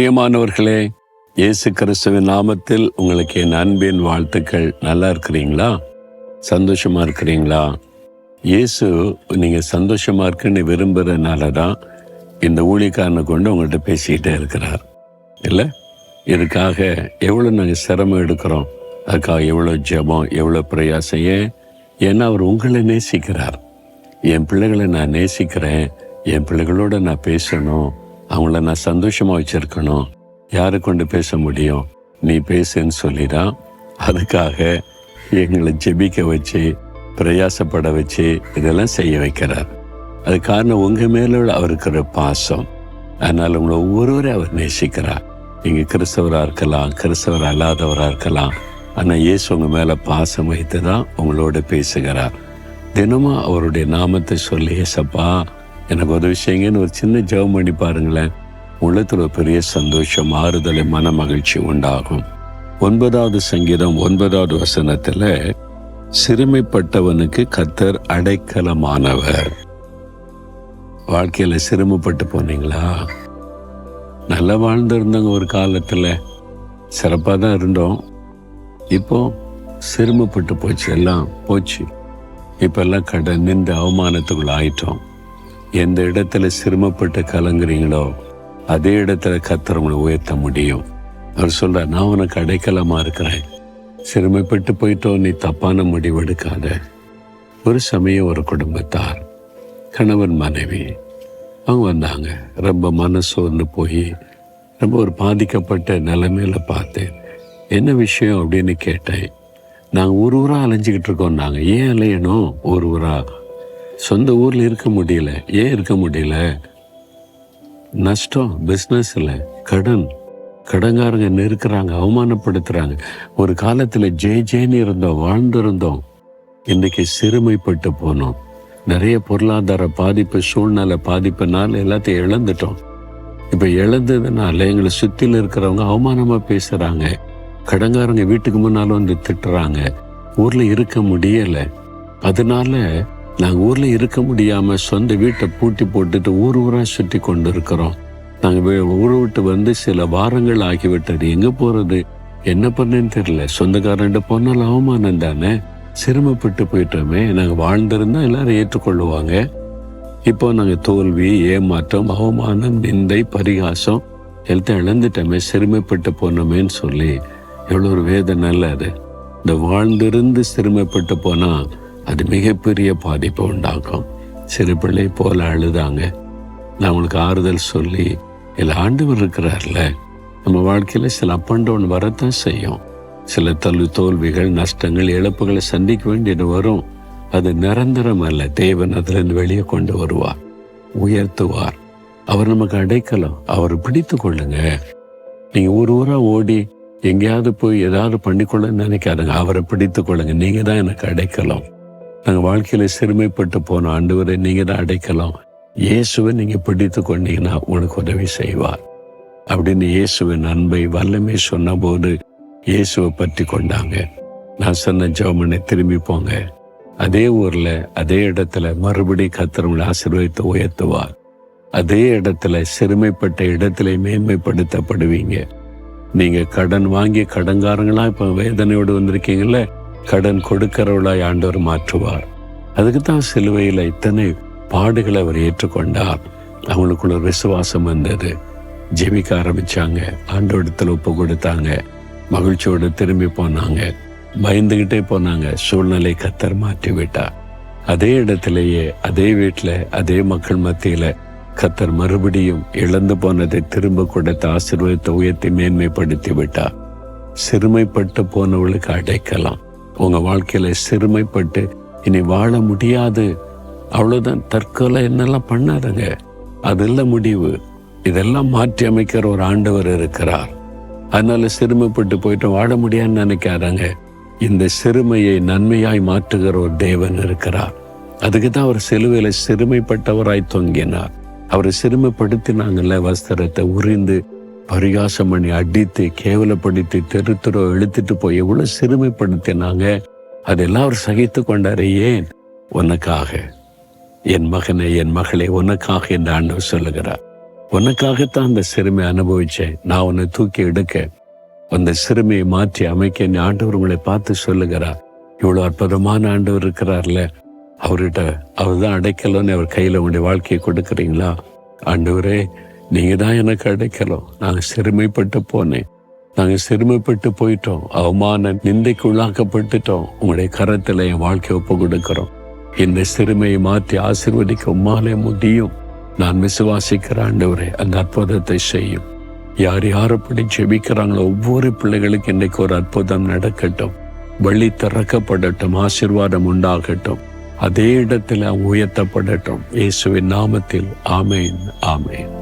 பிரியமானவர்களே இயேசு கிறிஸ்துவின் நாமத்தில் உங்களுக்கு என் அன்பின் வாழ்த்துக்கள். நல்லா இருக்கிறீங்களா? சந்தோஷமா இருக்கிறீங்களா? இயேசு நீங்க சந்தோஷமா இருக்குன்னு விரும்புறதுனால தான் இந்த ஊழியக்காரனை கொண்டு உங்கள்கிட்ட பேசிக்கிட்டே இருக்கிறார். இல்லை? இதுக்காக எவ்வளோ நாங்கள் சிரமம் எடுக்கிறோம்? அதுக்காக எவ்வளோ ஜெபம் எவ்வளோ பிரயாசம்? ஏன்? ஏன்னா அவர் உங்களை நேசிக்கிறார். என் பிள்ளைகளை நான் நேசிக்கிறேன். என் பிள்ளைகளோட நான் பேசணும். அவங்கள நான் சந்தோஷமா வச்சிருக்கணும். யாரை கொண்டு பேச முடியும்? நீ பேசுன்னு சொல்லிதான். அதுக்காக எங்களை ஜெபிக்க வச்சு பிரயாசப்பட வச்சு இதெல்லாம் செய்ய வைக்கிறார். அது காரணம் உங்க மேல உள்ள அவருக்கு ஒரு பாசம். அதனால உங்களை ஒவ்வொருவரையும் அவர் நேசிக்கிறார். நீங்க கிறிஸ்தவரா இருக்கலாம் கிறிஸ்தவர் அல்லாதவரா இருக்கலாம். ஆனால் இயேசு உங்க மேல பாசம் வைத்து தான் உங்களோட பேசுகிறார். தினமும் அவருடைய நாமத்தை சொல்லி ஏசப்பா எனக்கு உதவி செய்யுங்கன்னு ஒரு சின்ன ஜெபம் பண்ணி பாருங்களேன். உள்ளத்தில் ஒரு பெரிய சந்தோஷம் ஆறுதலை மன மகிழ்ச்சி உண்டாகும். ஒன்பதாவது சங்கீதம் ஒன்பதாவது வசனத்தில் சிறுமைப்பட்டவனுக்கு கத்தர் அடைக்கலமானவர். வாழ்க்கையில் சிரமப்பட்டு போனீங்களா? நல்லா வாழ்ந்திருந்தவங்க ஒரு காலத்தில். சிறப்பாக தான் இருந்தோம். இப்போ சிரமப்பட்டு போச்சு எல்லாம் போச்சு. இப்போல்லாம் கடை நின்று அவமானத்துக்குள்ள ஆயிட்டோம் எந்த இடத்துல சிரமப்பட்டு கலங்குறீங்களோ அதே இடத்துல கத்துறவங்களை உயர்த்த முடியும். அவர் சொல்ற நான் உனக்கு அடைக்கலமா இருக்கிறேன். சிறுமைப்பட்டு போயிட்டோ நீ தப்பான முடிவெடுக்காத ஒரு சமயம் ஒரு குடும்பத்தார் கணவன் மனைவி அவங்க வந்தாங்க. ரொம்ப மனசோர்ந்து போய் ரொம்ப ஒரு பாதிக்கப்பட்ட நிலைமையில பார்த்தேன் என்ன விஷயம்? அப்படின்னு கேட்டேன். நாங்கள் ஒரு ஊராக அலைஞ்சிக்கிட்டு இருக்கோம் நாங்கள் ஏன் அலையணும்? ஒரு ஊரா? சொந்த ஊரில் இருக்க முடியல. ஏன் இருக்க முடியல? நஷ்டம் பிஸ்னஸில் கடன். கடங்காரங்க நெருக்கிறாங்க அவமானப்படுத்துகிறாங்க ஒரு காலத்தில் ஜெய் ஜேன்னு இருந்தோம் வாழ்ந்திருந்தோம். இன்றைக்கி சிறுமைப்பட்டு போனோம். நிறைய பொருளாதார பாதிப்பு சூழ்நிலை பாதிப்புனால எல்லாத்தையும் இழந்துட்டோம். இப்போ இழந்ததுனால எங்களை சுற்றில இருக்கிறவங்க அவமானமாக பேசுகிறாங்க கடங்காரங்க வீட்டுக்கு முன்னாலும் வந்து திட்டுறாங்க. ஊரில் இருக்க முடியலை. அதனால நாங்கள் ஊரில் இருக்க முடியாமல் சொந்த வீட்டை பூட்டி போட்டுட்டு ஊர் ஊராக சுற்றி கொண்டு இருக்கிறோம் நாங்கள் ஊரை விட்டு வந்து சில வாரங்கள் ஆகிவிட்டது. எங்கே போகிறது என்ன பண்ணேன்னு தெரியல. சொந்தக்காரன்ட்டு போனாலும் அவமானம் தானே? சிரமப்பட்டு போயிட்டோமே. நாங்கள் வாழ்ந்திருந்தா எல்லாரும் ஏற்றுக்கொள்ளுவாங்க. இப்போ நாங்கள் தோல்வி ஏமாற்றம் அவமானம் நிந்தை பரிகாசம் எல்லாத்தையும் இழந்துட்டோமே. சிறுமைப்பட்டு போனோமேன்னு சொல்லி. எவ்வளோ ஒரு வேதனை இல்லை அது. இந்த வாழ்ந்திருந்து சிறுமைப்பட்டு போனால் அது மிகப்பெரிய பாதிப்பை உண்டாக்கும். சிறு பிள்ளை போல அழுதாங்க. நான் உங்களுக்கு ஆறுதல் சொல்லி இல்லை ஆண்டவர் இருக்கிறார்ல. நம்ம வாழ்க்கையில் சில அப் அண்ட் டவுன் வரத்தான் செய்யும். சில தள்ளு தோல்விகள் நஷ்டங்கள் இழப்புகளை சந்திக்க வேண்டியது வரும். அது நிரந்தரம் அல்ல. தேவன் அதிலிருந்து வெளியே கொண்டு வருவார். உயர்த்துவார். அவர் நமக்கு அடைக்கலாம். அவர் பிடித்து கொள்ளுங்க. நீங்கள் ஒரு ஊராக ஓடி எங்கேயாவது போய் ஏதாவது பண்ணிக்கொள்ள நினைக்காதுங்க. அவரை பிடித்து கொள்ளுங்க. நீங்கள் தான் எனக்கு அடைக்கலாம். நாங்கள் வாழ்க்கையில் சிறுமைப்பட்டு போன ஆண்டவரை நீங்கள் தான் அடைக்கலாம். இயேசுவை நீங்கள் பிடித்து கொண்டீங்கன்னா உங்களுக்கு உதவி செய்வார். அப்படின்னு இயேசுவின் அன்பை வல்லமை சொன்னபோது இயேசுவை பற்றி கொண்டாங்க. நான் சொன்ன ஜெவமனை திரும்பி போங்க. அதே ஊரில் அதே இடத்துல மறுபடி கத்திரவங்களை ஆசீர்வதித்து உயர்த்துவார். அதே இடத்துல சிறுமைப்பட்ட இடத்துல மேன்மைப்படுத்தப்படுவீங்க. நீங்கள் கடன் வாங்கி கடன்காரங்களாக இப்போ வேதனையோடு வந்திருக்கீங்களே கடன் கொடுக்கிறவளாய் ஆண்டவர் மாற்றுவார். அதுக்கு தான் சிலுவையில இத்தனை பாடுகளை அவர் ஏற்றுக்கொண்டார். அவங்களுக்குள்ள ஒரு விசுவாசம் வந்தது. ஜெபிக்க ஆரம்பிச்சாங்க. ஆண்டோடத்தில் ஒப்பு கொடுத்தாங்க. மகிழ்ச்சியோடு திரும்பி போனாங்க. பயந்துகிட்டே போனாங்க. சூழ்நிலை கத்தர் மாற்றி விட்டார் அதே இடத்திலேயே அதே வீட்டில் அதே மக்கள் மத்தியில கத்தர் மறுபடியும் இழந்து போனதை திரும்ப கொடுத்த ஆசீர்வாதத்தை உயர்த்தி மேன்மைப்படுத்தி விட்டார் சிறுமைப்பட்டு போனவளுக்கு அடைக்கலாம். உங்கள் வாழ்க்கையில் சிறுமைப்பட்டு இனி வாழ முடியாது. அவ்வளோதான் தற்கொலை என்னெல்லாம் பண்ணாதுங்க. அதில் முடிவு. இதெல்லாம் மாற்றி அமைக்கிற ஒரு ஆண்டவர் இருக்கிறார். அதனால சிறுமைப்பட்டு போயிட்டு வாழ முடியாதுன்னு நினைக்காதாங்க. இந்த சிறுமையை நன்மையாய் மாற்றுகிற ஒரு தேவன் இருக்கிறார். அதுக்கு தான் அவர் சிலுவையில் சிறுமைப்பட்டவராய் தொங்கினார். அவரை சிறுமைப்படுத்தினாங்கல்ல வஸ்திரத்தை உறிந்து பரிகாசம் பண்ணி அடித்து கேவலப்படுத்தி தெரு தெரு இழுத்துட்டு போய் எவ்வளவு சிறுமைப்படுத்தினாங்க? அதெல்லாம் அவர் சகித்து கொண்டாரு ஏன்? உனக்காக. என் மகனை என் மகளை உனக்காக என்று ஆண்டவர் சொல்லுகிறார். உனக்காகத்தான் அந்த சிறுமை அனுபவிச்சேன். நான் உன்னை தூக்கி எடுக்க. அந்த சிறுமையை மாற்றி அமைக்க நீ ஆண்டவர் உங்களை பார்த்து சொல்லுகிறார். இவ்வளவு அற்புதமான ஆண்டவர் இருக்கிறார்ல. அவர்கிட்ட அவர் தான் அடைக்கலன்னு அவர் கையில உங்களுடைய வாழ்க்கையை கொடுக்குறீங்களா? ஆண்டவரே நீங்க தான் எனக்கு அடைக்கலம். நாங்க சிறுமைப்பட்டு போனேன். நாங்க சிறுமைப்பட்டு போயிட்டோம். அவமான நிந்தைக்கு உள்ளாக்கப்பட்டுட்டோம் உங்களுடைய கரத்தில் என் வாழ்க்கை ஒப்பு கொடுக்கிறோம். இந்த சிறுமையை மாற்றி ஆசிர்வதிக்க உம்மாலே முடியும். நான் விசுவாசிக்கிற ஆண்டவரே அந்த அற்புதத்தை செய்யும். யார் யாரப்படி ஜெபிக்கிறாங்களோ ஒவ்வொரு பிள்ளைகளுக்கு இன்னைக்கு ஒரு அற்புதம் நடக்கட்டும். வழி திறக்கப்படட்டும் ஆசீர்வாதம் உண்டாகட்டும். அதே இடத்துல அவங்க உயர்த்தப்படட்டும். இயேசுவின் நாமத்தில் ஆமேன் ஆமேன்.